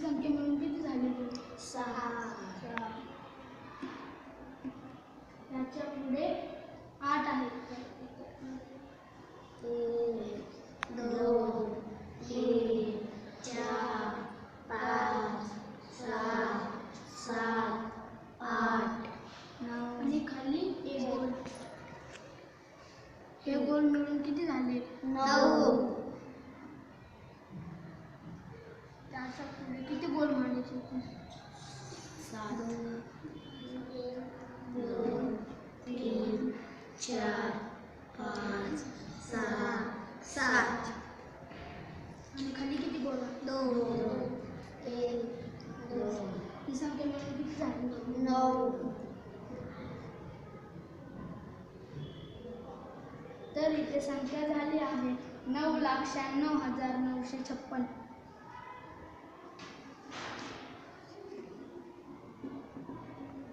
संख्या मिळून किती झाली सहा याच्या पुढे आठ आहे एक दोन तीन चार पाच सहा सात आठ नऊ आणि खाली एक गोल हे गोल मिळून किती झाले? नऊ. त्याच्या पुढे किती गोल होते सात. दोन तीन चार पाच सहा सात. आणि खाली किती गोल दोन. एक दोन. ही संख्या मिळून किती झाली? नऊ. तर इथे संख्या झाली आहे नऊ लाख शहाण्णव हजार नऊशे छप्पन.